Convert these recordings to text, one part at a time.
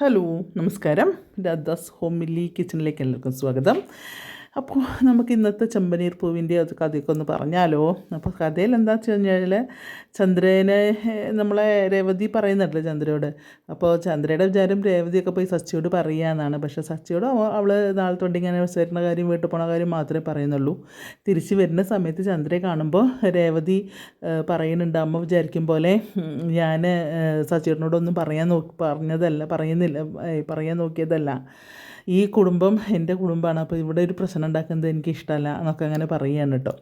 Hello നമസ്കാരം. Radhas homely കിച്ചണിലേക്ക് എല്ലാവർക്കും സ്വാഗതം. അപ്പോൾ നമുക്ക് ഇന്നത്തെ ചെമ്പനീർ പൂവിന്റെ അത് കഥയൊക്കെ ഒന്ന് പറഞ്ഞാലോ? അപ്പോൾ കഥയിൽ എന്താ വെച്ച് കഴിഞ്ഞാൽ ചന്ദ്രനെ നമ്മളെ രേവതി പറയുന്നുണ്ടല്ലോ ചന്ദ്രയോട്. അപ്പോൾ ചന്ദ്രയുടെ വിചാരം രേവതിയൊക്കെ പോയി സച്ചിയോട് പറയുകയെന്നാണ് പക്ഷേ സച്ചിയോട് അവൾ നാളെ തൊട്ട് ഇങ്ങനെ വരുന്ന കാര്യം വീട്ടിൽ പോണ കാര്യം മാത്രമേ പറയുന്നുള്ളൂ. തിരിച്ച് വരുന്ന സമയത്ത് ചന്ദ്രയെ കാണുമ്പോൾ രേവതി പറയുന്നുണ്ട് അമ്മ വിചാരിക്കും പോലെ ഞാൻ സച്ചിയോടിനോടൊന്നും പറയാൻ നോക്കി പറഞ്ഞതല്ല പറയുന്നില്ല പറയാൻ നോക്കിയതല്ല. ഈ കുടുംബം എന്റെ കുടുംബമാണ്. അപ്പോൾ ഇവിടെ ഒരു പ്രശ്നം ഉണ്ടാക്കുന്നത് എനിക്ക് ഇഷ്ടമല്ല എന്നൊക്കെ അങ്ങനെ പറയുകയാണ് കേട്ടോ.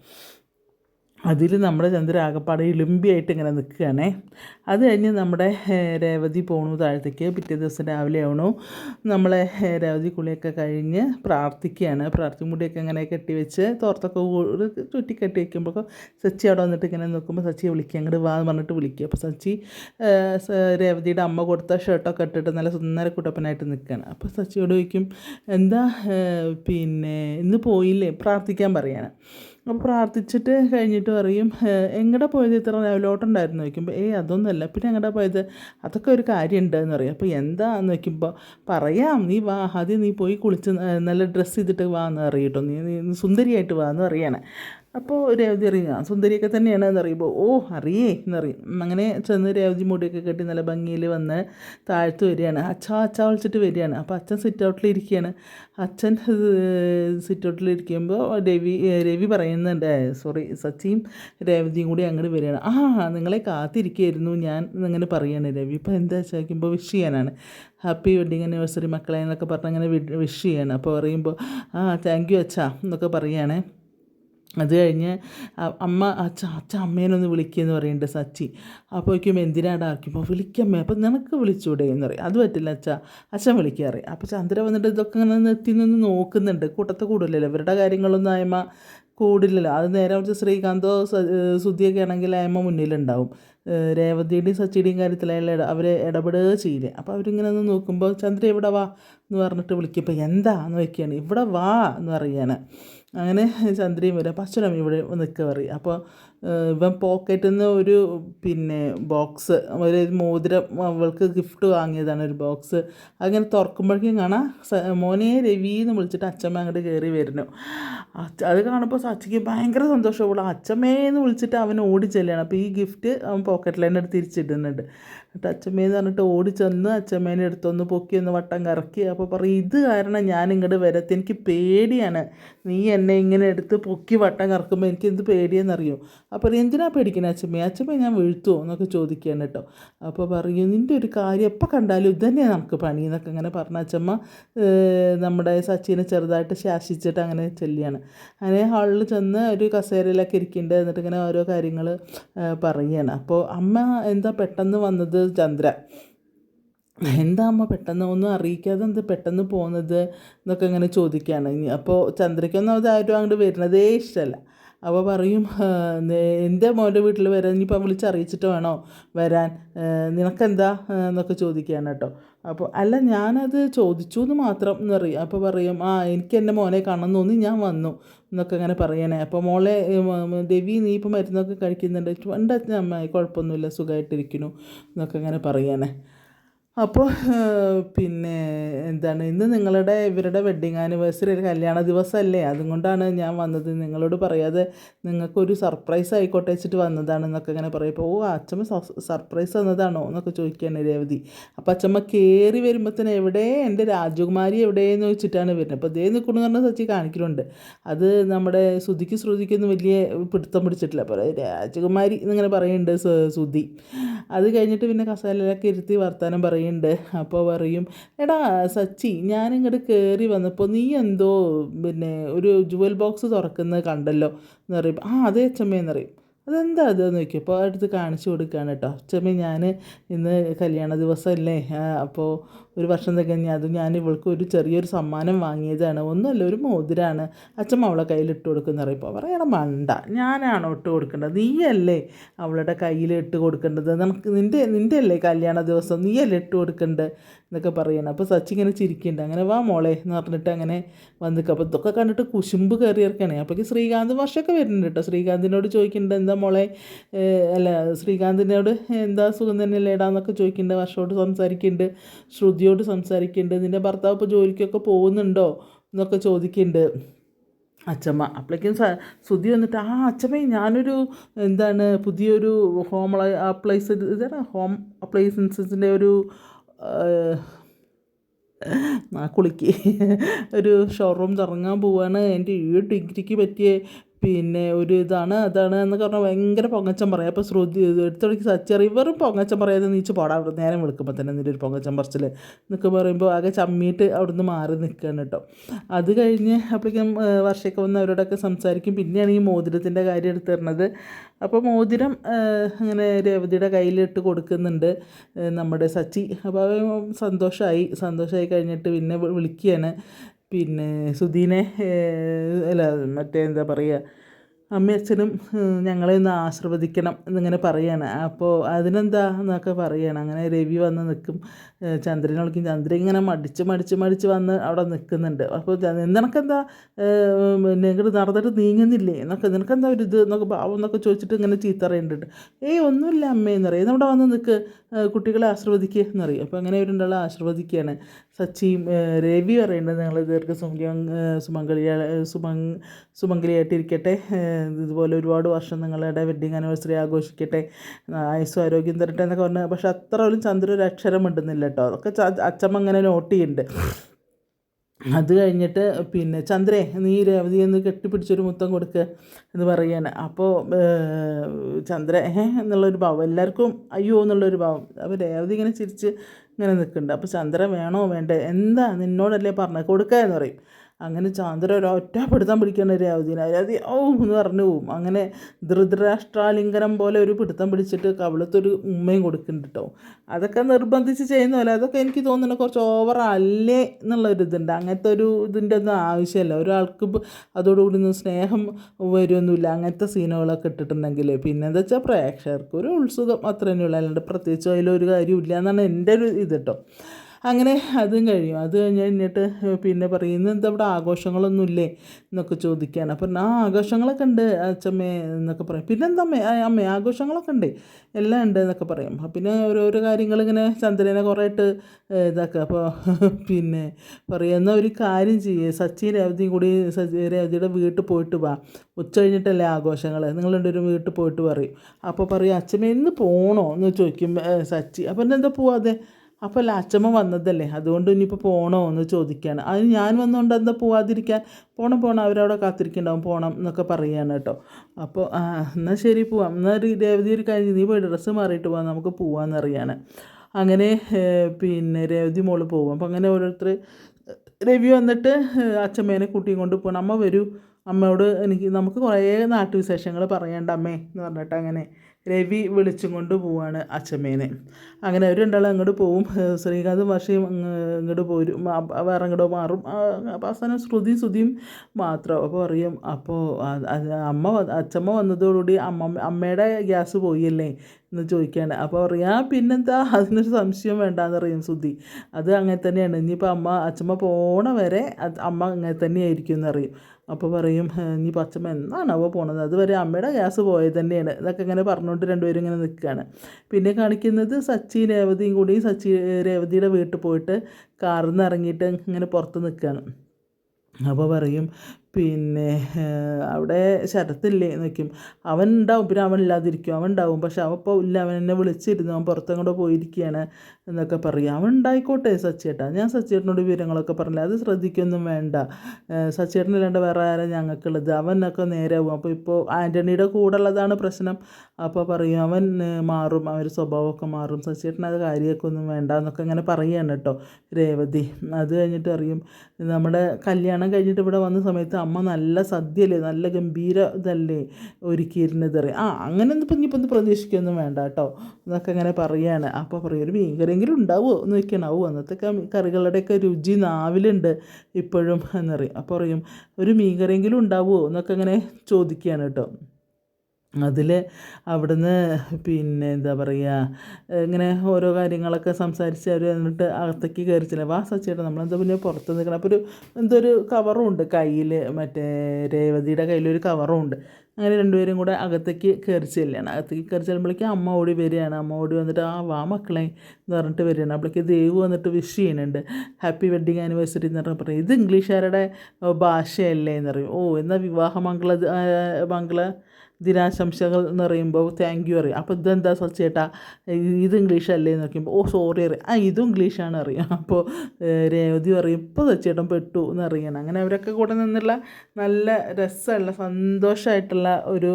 അതിൽ നമ്മുടെ ചന്ദ്ര ആകപ്പാടെ ഇളുമ്പിയായിട്ട് ഇങ്ങനെ നിൽക്കുകയാണേ. അത് കഴിഞ്ഞ് നമ്മുടെ രേവതി പോണു താഴത്തേക്ക്. പിറ്റേ ദിവസം രാവിലെ ആവണു. നമ്മളെ രേവതി കുളിയൊക്കെ കഴിഞ്ഞ് പ്രാർത്ഥിക്കുകയാണ്. പ്രാർത്ഥി മുടിയൊക്കെ ഇങ്ങനെ കെട്ടിവെച്ച് തോർത്തൊക്കെ കൂടി ചുറ്റി കെട്ടി വയ്ക്കുമ്പോൾ സച്ചി അവിടെ വന്നിട്ട് ഇങ്ങനെ നോക്കുമ്പോൾ സച്ചിയെ വിളിക്കുക അങ്ങോട്ട് വാ പറഞ്ഞിട്ട് വിളിക്കുക അപ്പോൾ സച്ചി രേവതിയുടെ അമ്മ കൊടുത്ത ഷർട്ടൊക്കെ ഇട്ടിട്ട് നല്ല സുന്ദര കുട്ടപ്പനായിട്ട് നിൽക്കുകയാണ്. അപ്പോൾ സച്ചിയോട് ചോദിക്കും എന്താ പിന്നെ ഇന്ന് പോയില്ലേ? പ്രാർത്ഥിക്കാൻ പറയാണ്. അപ്പോൾ പ്രാർത്ഥിച്ചിട്ട് കഴിഞ്ഞിട്ട് പറയും എങ്ങടെ പോയത് ഇത്ര രാവിലോട്ടുണ്ടായിരുന്നു വയ്ക്കുമ്പോൾ ഏയ് അതൊന്നുമല്ല. പിന്നെ എങ്ങടെ പോയത്? അതൊക്കെ ഒരു കാര്യമുണ്ട് എന്ന് പറയും. അപ്പോൾ എന്താന്ന് നോക്കുമ്പോൾ പറയാം. നീ വാ. ആദ്യം നീ പോയി കുളിച്ച് നല്ല ഡ്രസ്സ് ചെയ്തിട്ട് വാ എന്ന് അറിയട്ടോ നീ സുന്ദരിയായിട്ട് വാ എന്ന് പറയണേ. അപ്പോൾ രേവതി അറിയുക. സുന്ദരിയൊക്കെ തന്നെയാണ് എന്ന് അറിയുമ്പോൾ ഓ അറിയേ എന്നറിയും. അങ്ങനെ ചെന്ന് രേവതി മുടിയൊക്കെ കെട്ടി നല്ല ഭംഗിയിൽ വന്ന് താഴ്ത്ത് വരികയാണ്. അച്ഛ അച്ഛ വിളിച്ചിട്ട് വരികയാണ്. അപ്പോൾ അച്ഛൻ സിറ്റ് ഔട്ടിലിരിക്കുകയാണ് അച്ഛൻ സിറ്റ് ഔട്ടിലിരിക്കുമ്പോൾ രവി രവി പറയുന്നുണ്ട് സോറി സച്ചിയും രേവതിയും കൂടി അങ്ങോട്ട് വരികയാണ്. ആ നിങ്ങളെ കാത്തിരിക്കുകയായിരുന്നു ഞാൻ ഇങ്ങനെ പറയുകയാണ് രവി. ഇപ്പോൾ എന്താ ചോദിക്കുമ്പോൾ വിഷ് ചെയ്യാനാണ്. ഹാപ്പി വെഡിങ് ആനിവേഴ്സറി മക്കളെ എന്നൊക്കെ പറഞ്ഞ് അങ്ങനെ വിഷ് ചെയ്യാണ്. അപ്പോൾ പറയുമ്പോൾ ആ താങ്ക് യു അച്ഛാ എന്നൊക്കെ പറയുകയാണേ അത് കഴിഞ്ഞ് അമ്മ അച്ഛ അച്ഛ അമ്മേനൊന്ന് വിളിക്കുകയെന്ന് പറയുന്നുണ്ട് സച്ചി. അപ്പോഴേക്കും എന്തിനാടാ? ആക്കുമ്പോൾ വിളിക്കമ്മേ അപ്പം നിനക്ക് വിളിച്ചൂടെ? എന്ന് പറയും. അത് പറ്റില്ല അച്ഛ. അച്ഛൻ വിളിക്കാറ്. അപ്പോൾ ചന്ദ്ര വന്നിട്ട് ഇതൊക്കെ ഇങ്ങനെ നിർത്തി നിന്ന് നോക്കുന്നുണ്ട്. കൂട്ടത്തെ കൂടില്ലല്ലോ. ഇവരുടെ കാര്യങ്ങളൊന്നും അയമ്മ കൂടില്ലല്ലോ. അത് നേരെ കുറച്ച് ശ്രീകാന്തോ സുധിയൊക്കെ ആണെങ്കിൽ അയമ്മ മുന്നിലുണ്ടാവും. രേവതിയുടെയും സച്ചിയുടെയും അയാൾ ഇട അവർ ഇടപെടുക ചെയ്യില്ല. അപ്പോൾ അവരിങ്ങനെ ഒന്ന് നോക്കുമ്പോൾ ചന്ദ്ര ഇവിടെ വാ? എന്ന് പറഞ്ഞിട്ട് വിളിക്കുമ്പോൾ എന്താ? എന്ന് വയ്ക്കുകയാണ് ഇവിടെ വാ എന്ന് പറയുകയാണ് അങ്ങനെ ചന്ദ്രയും വരും. അപ്പം അച്ഛനും ഇവിടെ നിൽക്കുക പറയും. അപ്പോൾ ഇവൻ പോക്കറ്റിൽ നിന്ന് ഒരു പിന്നെ ബോക്സ് ഒരു മോതിരം അവൾക്ക് ഗിഫ്റ്റ് വാങ്ങിയതാണ് ഒരു ബോക്സ്. അങ്ങനെ തുറക്കുമ്പോഴേക്കും കാണാം മോനെ രവി എന്ന് വിളിച്ചിട്ട് അച്ഛമ്മ അങ്ങോട്ട് കയറി വരുന്നു. അത് കാണുമ്പോൾ സച്ചിക്ക് ഭയങ്കര സന്തോഷമുള്ള അച്ഛമ്മേന്ന് വിളിച്ചിട്ട് അവൻ ഓടി ചെല്ലുകയാണ്. അപ്പോൾ ഈ ഗിഫ്റ്റ് അവൻ പോക്കറ്റിൽ തന്നെ തിരിച്ചിടുന്നുണ്ട്. എന്നിട്ട് അച്ഛമ്മേന്ന് പറഞ്ഞിട്ട് ഓടി ചെന്ന് അച്ഛമ്മേനെ എടുത്തൊന്ന് പൊക്കി ഒന്ന് വട്ടം കറക്കി. അപ്പോൾ പറയും ഇത് കാരണം ഞാൻ ഇങ്ങോട്ട് വരത്ത് എനിക്ക് പേടിയാണ്. നീ എന്നെ ഇങ്ങനെ എടുത്ത് പൊക്കി വട്ടം കറക്കുമ്പോൾ എനിക്ക് എന്ത് പേടിയെന്നറിയോ? അപ്പോൾ എന്തിനാ പേടിക്കണേ അച്ഛമ്മേ? അച്ഛമ്മേ ഞാൻ വീഴ്ത്തുമോ എന്നൊക്കെ ചോദിക്കുകയാണ് കേട്ടോ. അപ്പോൾ പറയും നിന്റെ ഒരു കാര്യം എപ്പോൾ കണ്ടാലും ഇതുതന്നെയാണ് നമുക്ക് പണി എന്നൊക്കെ അങ്ങനെ പറഞ്ഞ അച്ഛമ്മ നമ്മുടെ സച്ചിനെ ചെറുതായിട്ട് ശാസിച്ചിട്ട് അങ്ങനെ ചെല്ലുകയാണ്. അങ്ങനെ ഹാളിൽ ചെന്ന് ഒരു കസേരയിലൊക്കെ ഇരിക്കുന്നുണ്ട് എന്നിട്ട് ഇങ്ങനെ ഓരോ കാര്യങ്ങൾ പറയുകയാണ്. അപ്പോൾ അമ്മ എന്താ പെട്ടെന്ന് വന്നത്? ചന്ദ്ര. എന്താ അമ്മ പെട്ടെന്ന്? ഒന്നും അറിയിക്കാതെ എന്ത് പെട്ടെന്ന് പോകുന്നത് എന്നൊക്കെ ഇങ്ങനെ ചോദിക്കുകയാണ്. അപ്പോൾ ചന്ദ്രയ്ക്കൊന്നും അത് അങ്ങോട്ട് വരുന്നതേ ഇഷ്ടമല്ല അപ്പോൾ പറയും "ആ, നെ- എന്റെ മോന്റെ വീട്ടിൽ വരാൻ ഇനിയിപ്പോൾ വിളിച്ച് അറിയിച്ചിട്ട് വേണോ വരാൻ? നിനക്കെന്താ? എന്നൊക്കെ ചോദിക്കുകയാണ് കേട്ടോ. അപ്പോൾ അല്ല ഞാനത് ചോദിച്ചു എന്ന് മാത്രം എന്ന് പറയും. അപ്പോൾ പറയും ആ എനിക്ക് എന്റെ മോനെ കാണണം തോന്നി ഞാൻ വന്നു എന്നൊക്കെ അങ്ങനെ പറയണേ. അപ്പോൾ മോളെ ദേവി നീ ഇപ്പോൾ മരുന്നൊക്കെ കഴിക്കുന്നുണ്ട്. ഉണ്ട് അമ്മ കുഴപ്പമൊന്നുമില്ല സുഖമായിട്ടിരിക്കുന്നു എന്നൊക്കെ അങ്ങനെ പറയണേ. അപ്പോൾ പിന്നെ എന്താണ് ഇന്ന് നിങ്ങളുടെ ഇവരുടെ വെഡ്ഡിങ് ആനിവേഴ്സറി ഒരു കല്യാണ ദിവസമല്ലേ അതുകൊണ്ടാണ് ഞാൻ വന്നത്. നിങ്ങളോട് പറയാതെ നിങ്ങൾക്കൊരു സർപ്രൈസ് ആയിക്കോട്ടെ വെച്ചിട്ട് വന്നതാണ് എന്നൊക്കെ ഇങ്ങനെ പറയും. ഓ അച്ഛമ്മ സർപ്രൈസ് തന്നതാണോ എന്നൊക്കെ ചോദിക്കുകയാണ് രേവതി. അപ്പോൾ അച്ഛമ്മ കയറി വരുമ്പോഴത്തേന് എവിടെ? എന്റെ രാജകുമാരി എവിടെയെന്ന് ചോദിച്ചിട്ടാണ് വരുന്നത്. അപ്പോൾ ദേ നിൽക്കുന്നു പറഞ്ഞ സച്ചി കാണിക്കലുണ്ട്. അത് നമ്മുടെ ശ്രുതിക്ക് ശ്രുതിക്കൊന്നും വലിയ പിടുത്തം പിടിച്ചിട്ടില്ല. അപ്പോൾ രാജകുമാരി എന്നിങ്ങനെ പറയുന്നുണ്ട് ശ്രുതി അത് കഴിഞ്ഞിട്ട് പിന്നെ കസാലയിലൊക്കെ ഇരുത്തി വർത്താനം പറയുന്നുണ്ട്. അപ്പോൾ പറയും എടാ സച്ചി ഞാനിങ്ങോട്ട് കയറി വന്നപ്പോൾ നീ എന്തോ പിന്നെ ഒരു ജുവൽ ബോക്സ് തുറക്കുന്നത് കണ്ടല്ലോ? എന്ന് പറയും. ആ അതേ അച്ഛമ്മയെന്ന് പറയും. അതെന്താ അതെന്ന് എന്ന് ചോദിക്കും അപ്പോൾ അടുത്ത് കാണിച്ചു കൊടുക്കുകയാണ് കേട്ടോ. അച്ഛമ്മ ഞാൻ ഇന്ന് കല്യാണ ദിവസമല്ലേ? അപ്പോൾ ഒരു വർഷം തികഞ്ഞ അത് ഞാൻ ഇവൾക്ക് ഒരു ചെറിയൊരു സമ്മാനം വാങ്ങിയതാണ്. ഒന്നുമല്ല ഒരു മോതിരാണ്. അച്ഛമ്മ അവളെ കയ്യിൽ ഇട്ട് കൊടുക്കുന്ന പറയുമ്പോൾ പറയണം മണ്ട ഞാനാണോ ഇട്ട് കൊടുക്കേണ്ടത്. നീയല്ലേ അവളുടെ കയ്യിൽ ഇട്ട് കൊടുക്കേണ്ടത്? നമുക്ക് നിന്റെ നിന്റെ അല്ലേ കല്യാണ ദിവസം? നീയല്ലേ ഇട്ട് കൊടുക്കേണ്ടത് എന്നൊക്കെ പറയണം. അപ്പോൾ സച്ചി ഇങ്ങനെ ചിരിക്കുന്നുണ്ട്. അങ്ങനെ വാ മോളെ എന്ന് പറഞ്ഞിട്ട് അങ്ങനെ വന്നിക്കുക അപ്പോൾ ഇതൊക്കെ കണ്ടിട്ട് കുശുമ്പ് കയറിയിറക്കണേ അപ്പോഴേക്ക് ശ്രീകാന്ത് വർഷമൊക്കെ വരുന്നുണ്ട് കേട്ടോ. ശ്രീകാന്തിനോട് ചോദിക്കേണ്ടത് എന്താ മോളെ അല്ല ശ്രീകാന്തിനോട് എന്താ സുഖം തന്നെയല്ലേ ഇടാന്നൊക്കെ ചോദിക്കുന്നുണ്ട്. വർഷോട് സംസാരിക്കുന്നുണ്ട് ശ്രുതിയോട് സംസാരിക്കുന്നുണ്ട്. നിന്റെ ഭർത്താവ് ഇപ്പോൾ ജോലിക്കൊക്കെ പോകുന്നുണ്ടോ എന്നൊക്കെ ചോദിക്കുന്നുണ്ട്. അച്ചമ്മ അപ്പോഴേക്കും സുധി വന്നിട്ട് ആ അച്ചമ്മേ ഞാനൊരു എന്താണ് പുതിയൊരു ഹോം അപ്ലൈസ് ഇതാണ് ഹോം അപ്ലൈസൻസിന്റെ ഒരു കുളിക്ക് ഒരു ഷോറൂം തുടങ്ങാൻ പോവാണ്. എന്റെ ഈ ഡിഗ്രിക്ക് പറ്റിയ പിന്നെ ഒരു ഇതാണ് അതാണ് എന്ന് പറഞ്ഞാൽ ഭയങ്കര പൊങ്ങച്ചം പറയും. അപ്പോൾ ശ്രുതി എടുത്തിടയ്ക്ക് സച്ച വെറും പൊങ്ങച്ചം പറയാതെ നീച്ച് പോടാ. അവിടെ നേരം വിളിക്കുമ്പോൾ തന്നെ നിന്റെ ഒരു പൊങ്ങച്ചം പറച്ചിൽ എന്നൊക്കെ പറയുമ്പോൾ ആകെ ചമ്മിയിട്ട് അവിടുന്ന് മാറി നിൽക്കുകയാണ് കേട്ടോ. അത് കഴിഞ്ഞ് അപ്പോഴേക്കും വർഷയൊക്കെ വന്ന് അവരോടൊക്കെ സംസാരിക്കും. പിന്നെയാണ് ഈ മോതിരത്തിന്റെ കാര്യം എടുത്ത് തരുന്നത് അപ്പോൾ മോതിരം അങ്ങനെ രേവതിയുടെ കയ്യിലിട്ട് കൊടുക്കുന്നുണ്ട്. നമ്മുടെ സച്ചി. അപ്പോൾ സന്തോഷമായി സന്തോഷമായി കഴിഞ്ഞിട്ട് പിന്നെ വിളിക്കുകയാണ് പിന്നെ സുധീനെ അല്ല മറ്റേ എന്താ പറയുക അമ്മയും അച്ഛനും ഞങ്ങളെ ഒന്ന് ആശീർവദിക്കണം എന്നിങ്ങനെ പറയാണ്. അപ്പോൾ അതിനെന്താ എന്നൊക്കെ പറയാണ്. അങ്ങനെ രവി വന്ന് നിൽക്കും ഏഹ്, ചന്ദ്രനെ വിളിക്കും. ചന്ദ്രൻ ഇങ്ങനെ മടിച്ച് മടിച്ച് മടിച്ച് വന്ന് അവിടെ നിൽക്കുന്നുണ്ട് അപ്പോൾ നിനക്കെന്താ പിന്നെ ഇങ്ങോട്ട് നടന്നിട്ട് നീങ്ങുന്നില്ലേ എന്നൊക്കെ നിനക്കെന്താ ഒരു ഇത് എന്നൊക്കെ ഭാവം എന്നൊക്കെ ചോദിച്ചിട്ട് ഇങ്ങനെ ചീത്ത ഏയ് ഒന്നുമില്ല അമ്മയെന്ന് പറയും. നമ്മുടെ വന്ന് നിൽക്ക് കുട്ടികളെ ആശീർവദിക്കുക എന്നറിയും. അപ്പോൾ അങ്ങനെ ഇവരുണ്ടാളെ ആശീർവദിക്കുകയാണ്. സച്ചിയും രവി പറയുന്നത് ഞങ്ങൾ ദീർഘ സുമംഗ സുമംഗലിയ സുമങ് സുമംഗലിയായിട്ടിരിക്കട്ടെ. ഇതുപോലെ ഒരുപാട് വർഷം നിങ്ങളുടെ വെഡ്ഡിങ് ആനിവേഴ്സറി ആഘോഷിക്കട്ടെ. ആയുസ്സും ആരോഗ്യം തരട്ടെ എന്നൊക്കെ പറഞ്ഞ്. പക്ഷെ അത്ര പോലും ചന്ദ്ര ഒരു അക്ഷരം മിണ്ടുന്നില്ല കേട്ടോ. അതൊക്കെ അച്ഛമ്മ അങ്ങനെ നോട്ട് ചെയ്യുന്നുണ്ട്. അത് കഴിഞ്ഞിട്ട് പിന്നെ ചന്ദ്രേ നീ രേവതി എന്ന് കെട്ടിപ്പിടിച്ചൊരു മുത്തം കൊടുക്കുക എന്ന് പറയാണ്. അപ്പോൾ ചന്ദ്ര ഏ എന്നുള്ളൊരു ഭാവം. എല്ലാവർക്കും അയ്യോ എന്നുള്ളൊരു ഭാവം. അപ്പോൾ രേവതി ഇങ്ങനെ ചിരിച്ച് ഇങ്ങനെ നിൽക്കുന്നുണ്ട്. അപ്പോൾ ചന്ദ്ര വേണോ? വേണ്ടേ? എന്താ നിന്നോടല്ലേ പറഞ്ഞത്? കൊടുക്കുക എന്ന് പറയും. അങ്ങനെ ചാന്ദ്ര ഒരൊറ്റ പിടുത്തം പിടിക്കുന്ന രേവതിനെ രേവതി ഓ എന്ന് പറഞ്ഞു പോവും. അങ്ങനെ ധൃതരാഷ്ട്രാലിംഗനം പോലെ ഒരു പിടുത്തം പിടിച്ചിട്ട് കവിളത്തൊരു ഉമ്മയും കൊടുക്കുന്നുണ്ട് കേട്ടോ അതൊക്കെ നിർബന്ധിച്ച് ചെയ്യുന്ന പോലെ അതൊക്കെ എനിക്ക് തോന്നുന്നു കുറച്ച് ഓവർ അല്ലേ എന്നുള്ള ഒരു ഇതുണ്ട്. അങ്ങനത്തെ ഒരു ഇതിന്റെ ഒന്നും ആവശ്യമില്ല. ഒരാൾക്ക് അതോടുകൂടി ഒന്നും സ്നേഹം വരുമൊന്നുമില്ല അങ്ങനത്തെ സീനുകളൊക്കെ ഇട്ടിട്ടുണ്ടെങ്കിൽ പിന്നെ എന്താ വെച്ചാൽ പ്രേക്ഷകർക്ക് ഒരു ഉത്സുഖം അത്ര തന്നെയുള്ളൂ അല്ലാണ്ട് പ്രത്യേകിച്ച് അതിലൊരു കാര്യമില്ല എന്നാണ് എന്റെ ഒരു ഇത് കേട്ടോ അങ്ങനെ അതും കഴിയും അത് കഴിഞ്ഞ് കഴിഞ്ഞിട്ട് പിന്നെ പറയുന്നത് എന്താ ഇവിടെ ആഘോഷങ്ങളൊന്നുമില്ലേ? എന്നൊക്കെ ചോദിക്കുകയാണ് അപ്പം ആ ആഘോഷങ്ങളൊക്കെ ഉണ്ട് അച്ഛമ്മേ എന്നൊക്കെ പറയും. പിന്നെ എന്താ അമ്മേ? അമ്മേ ആഘോഷങ്ങളൊക്കെ ഉണ്ട്. എല്ലാം ഉണ്ട് എന്നൊക്കെ പറയും. പിന്നെ ഓരോരോ കാര്യങ്ങൾ ഇങ്ങനെ ചന്ദ്രനെ കുറേ ഇട്ട് ഇതാക്കുക. അപ്പോൾ പിന്നെ പറയുന്ന ഒരു കാര്യം ചെയ്യേ. സച്ചി രേവതിയും കൂടി രേവതിയുടെ വീട്ടിൽ പോയിട്ട് വാ. ഉച്ച കഴിഞ്ഞിട്ടല്ലേ ആഘോഷങ്ങൾ. നിങ്ങൾ രണ്ടുപേരും വീട്ടിൽ പോയിട്ട് പറയും. അപ്പോൾ പറയും അച്ഛമ്മ ഇന്ന് പോകണോ എന്ന് ചോദിക്കും സച്ചി. അപ്പം എന്താ പോവാതെ? അപ്പോൾ അല്ല അച്ഛമ്മ വന്നതല്ലേ? അതുകൊണ്ട് ഇനിയിപ്പോൾ പോകണോ എന്ന് ചോദിക്കുകയാണ് അതിന് ഞാൻ വന്നുകൊണ്ട് എന്താ പോവാതിരിക്കാൻ? പോകണം പോകണം അവരവിടെ കാത്തിരിക്കുന്നുണ്ടാവും പോകണം എന്നൊക്കെ പറയുകയാണ് കേട്ടോ. അപ്പോൾ എന്നാൽ ശരി പോവാം. എന്നാൽ രേവതി ഒരു കാര്യം നീ പോയി ഡ്രസ്സ് മാറിയിട്ട് പോകാം നമുക്ക് പോവാമെന്നറിയാണ് അങ്ങനെ പിന്നെ രേവതി മോൾ പോകും അപ്പോൾ അങ്ങനെ ഓരോരുത്തർ രവി വന്നിട്ട് അച്ഛമ്മേനെ കൂട്ടിയും കൊണ്ട് പോകണം അമ്മ വരൂ. അമ്മയോട് എനിക്ക് നമുക്ക് കുറേ നാട്ടുവിശേഷങ്ങൾ പറയണ്ട അമ്മേ എന്ന് പറഞ്ഞിട്ട് അങ്ങനെ രവി വിളിച്ചും കൊണ്ട് പോവാണ് അച്ഛമ്മേനെ. അങ്ങനെ അവർ രണ്ടാളും അങ്ങോട്ട് പോവും. ശ്രീകാന്തും വർഷയും ഇങ്ങോട്ട് പോരും വേറെ അങ്ങോട്ട് മാറും. അപ്പോൾ അവസാനം ശ്രുതി ശ്രുതിയും മാത്രം. അപ്പോൾ അറിയും അപ്പോൾ അമ്മ അച്ഛമ്മ വന്നതോടുകൂടി അമ്മ അമ്മയുടെ ഗ്യാസ് പോയില്ലേ? എന്ന് ചോദിക്കുകയാണ് അപ്പോൾ പറയാം പിന്നെന്താ? അതിനൊരു സംശയം വേണ്ടാന്ന് അറിയും ശ്രുതി അത് അങ്ങനെ തന്നെയാണ്. ഇനിയിപ്പോൾ അമ്മ അച്ഛമ്മ പോണ വരെ അമ്മ അങ്ങനെ തന്നെയായിരിക്കും എന്നറിയും അപ്പോൾ പറയും നീ പച്ചമ്മ അച്ഛമ്മ എന്നാണ് അവ പോണത്. അതുവരെ അമ്മയുടെ ഗ്യാസ് പോയത് തന്നെയാണ്. ഇതൊക്കെ ഇങ്ങനെ പറഞ്ഞുകൊണ്ട് രണ്ടുപേരും ഇങ്ങനെ നിൽക്കുകയാണ് പിന്നെ കാണിക്കുന്നത് സച്ചി രേവതിയും കൂടി സച്ചി രേവതിയുടെ വീട്ടിൽ പോയിട്ട് കാറിൽ നിന്ന് ഇറങ്ങിയിട്ട് ഇങ്ങനെ പുറത്ത് നിൽക്കുകയാണ് അപ്പോൾ പറയും പിന്നെ അവിടെ ശരത്തില്ലേ? നിൽക്കും അവൻ ഉണ്ടാവും പിന്നെ അവൻ ഇല്ലാതിരിക്കും. അവൻ ഉണ്ടാവും പക്ഷെ അവൻ ഇപ്പോൾ ഇല്ല. അവൻ എന്നെ വിളിച്ചിരുന്നു. അവൻ പുറത്തങ്ങോട്ട് പോയിരിക്കുകയാണ്. എന്നൊക്കെ പറയും. അവൻ ഉണ്ടായിക്കോട്ടെ സച്ചേട്ടാ. ഞാൻ സച്ചേട്ടനോട് വിവരങ്ങളൊക്കെ പറഞ്ഞില്ല? അത് ശ്രദ്ധിക്കൊന്നും വേണ്ട. സച്ചേട്ടനില്ലാണ്ട് വേറെ ആരാ ഞങ്ങൾക്കുള്ളത്? അവനൊക്കെ നേരാവും. അപ്പോൾ ഇപ്പോൾ ആന്റണിയുടെ കൂടെ ഉള്ളതാണ് പ്രശ്നം. അപ്പോൾ പറയും അവൻ മാറും. അവന്റെ സ്വഭാവമൊക്കെ മാറും. സച്ചേട്ടൻ അത് കാര്യമൊക്കെ ഒന്നും വേണ്ട എന്നൊക്കെ ഇങ്ങനെ പറയുകയാണ് കേട്ടോ രേവതി. അത് കഴിഞ്ഞിട്ട് അറിയും നമ്മുടെ കല്യാണം കഴിഞ്ഞിട്ട് ഇവിടെ വന്ന സമയത്ത് അമ്മ നല്ല സദ്യയല്ലേ? നല്ല ഗംഭീര ഇതല്ലേ ഒരുക്കിയിരുന്നത്? അറിയാം ആ അങ്ങനെ ഒന്നും ഇപ്പം ഇനിയിപ്പോൾ ഒന്ന് പ്രതീക്ഷിക്കൊന്നും വേണ്ട കേട്ടോ. എന്നൊക്കെ ഇങ്ങനെ പറയുകയാണ്. അപ്പോൾ പറയും ഒരു മീൻകറിയെങ്കിലും ഉണ്ടാവുമോ എന്ന് വെക്കണം ആവും അന്നത്തെ കറികളുടെയൊക്കെ രുചി നാവിലുണ്ട് ഇപ്പോഴും എന്നറിയും അപ്പോൾ പറയും ഒരു മീൻകറിയെങ്കിലും ഉണ്ടാവുമോ എന്നൊക്കെ അങ്ങനെ ചോദിക്കുകയാണ് കേട്ടോ. അതിൽ അവിടുന്ന് പിന്നെ എന്താ പറയുക ഇങ്ങനെ ഓരോ കാര്യങ്ങളൊക്കെ സംസാരിച്ച് അവർ എന്നിട്ട് അകത്തേക്ക് കയറിച്ചില്ല. വാ സച്ചേട്ടാ നമ്മളെന്താ പിന്നെ പുറത്ത് നിൽക്കണം അപ്പോൾ ഒരു എന്തോ ഒരു കവറും ഉണ്ട് കയ്യിൽ മറ്റേ രേവതിയുടെ കയ്യിലൊരു കവറും ഉണ്ട്. അങ്ങനെ രണ്ടുപേരും കൂടെ അകത്തേക്ക് കയറി ചെല്ലുകയാണ്. അകത്തേക്ക് കയറി ചെല്ലുമ്പോഴേക്കും അമ്മ ഓടി വരികയാണ്. അമ്മ ഓടി വന്നിട്ട് ആ വാ മക്കളെ എന്ന് പറഞ്ഞിട്ട് വരികയാണ്. അപ്പോഴേക്ക് ദേവ് വന്നിട്ട് വിഷ് ചെയ്യുന്നുണ്ട്. ഹാപ്പി വെഡ്ഡിങ് ആനിവേഴ്സറി എന്ന് പറഞ്ഞാൽ പറയും. ഇത് ഇംഗ്ലീഷുകാരുടെ ഭാഷയല്ലേ എന്ന് പറയും. ഓ എന്നാൽ വിവാഹ മംഗള മംഗള ദിനാശംസകൾ എന്ന് പറയുമ്പോൾ താങ്ക് യു അറിയാം. അപ്പോൾ ഇതെന്താ സച്ചേട്ടാ ഇത് ഇംഗ്ലീഷ് അല്ലേ എന്ന് നോക്കുമ്പോൾ ഓ സോറി അറിയാം. ആ ഇതും ഇംഗ്ലീഷാണ് അറിയാം. അപ്പോൾ രേവതി പറയും ഇപ്പോൾ സച്ചേട്ടൻ പെട്ടു എന്ന് അറിയണം. അങ്ങനെ അവരൊക്കെ കൂടെ നിന്നുള്ള നല്ല രസമുള്ള സന്തോഷമായിട്ടുള്ള ഒരു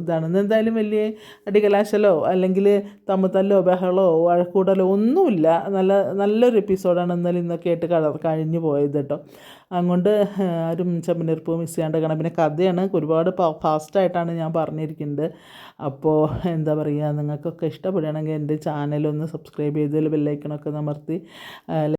ഇതാണെന്ന് എന്തായാലും വലിയ അടികലാശലോ അല്ലെങ്കിൽ തമ്മത്തല്ലോ ബഹളോ വഴക്കൂടലോ ഒന്നുമില്ല. നല്ല നല്ലൊരു എപ്പിസോഡാണ് ഇന്നലെ ഇന്നൊക്കെ ആയിട്ട് കട കഴിഞ്ഞു പോയത് കേട്ടോ. അതുകൊണ്ട് ആരും ചെമ്പനീർപ്പൂ മിസ് ചെയ്യാണ്ട് കാണാം പിന്നെ കഥയാണ്. ഒരുപാട് ഫാസ്റ്റായിട്ടാണ് ഞാൻ പറഞ്ഞിരിക്കുന്നത്. അപ്പോൾ എന്താ പറയുക നിങ്ങൾക്കൊക്കെ ഇഷ്ടപ്പെടുകയാണെങ്കിൽ എന്റെ ചാനലൊന്ന് സബ്സ്ക്രൈബ് ചെയ്ത് ബെല്ലൈക്കണൊക്കെ അമർത്തി